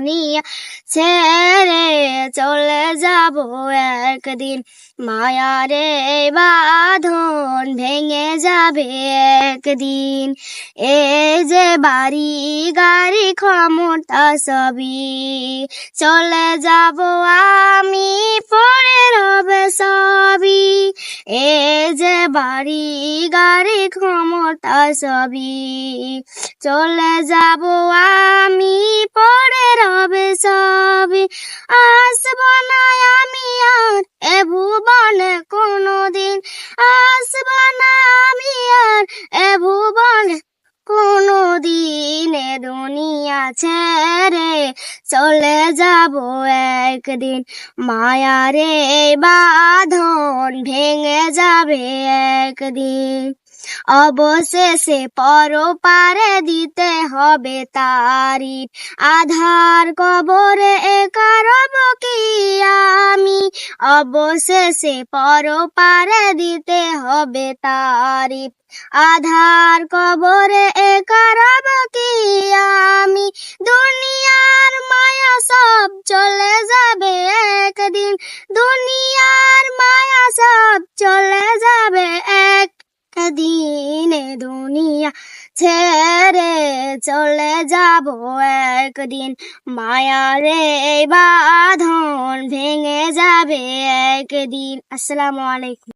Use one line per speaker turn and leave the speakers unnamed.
দুনিয়া ছেড়ে চলে যাব একদিন। মায়ারে বাঁধন ভেঙে যাবে একদিন। এই যে বাড়ি, গাড়ি, ক্ষমতা সবই চলে যাব আমি, পরে রবে সবই। এই যে বাড়ি, গাড়ি, ক্ষমতা সবই চলে যাব কোনোদিন দুনিয়া ছেড়ে চলে যাব একদিন। মায়ারে বাঁধন ভেঙে যাবে একদিন। অবশেষে পর পারে দিতে হবে তারিফ আধার কবরে অবশেষে পর পারে দিতে হবে তারিফ আধার কবরে কারব কি আমি? দুনিয়ার মায়া সব চলে যাবে একদিন। দুনিয়ার মায়া সব চলে যাবে একদিন। দুনিয়া ছেড়ে চলে যাব একদিন। মায়ারে বাঁধন যাবে একদিন। আসসালামু আলাইকুম।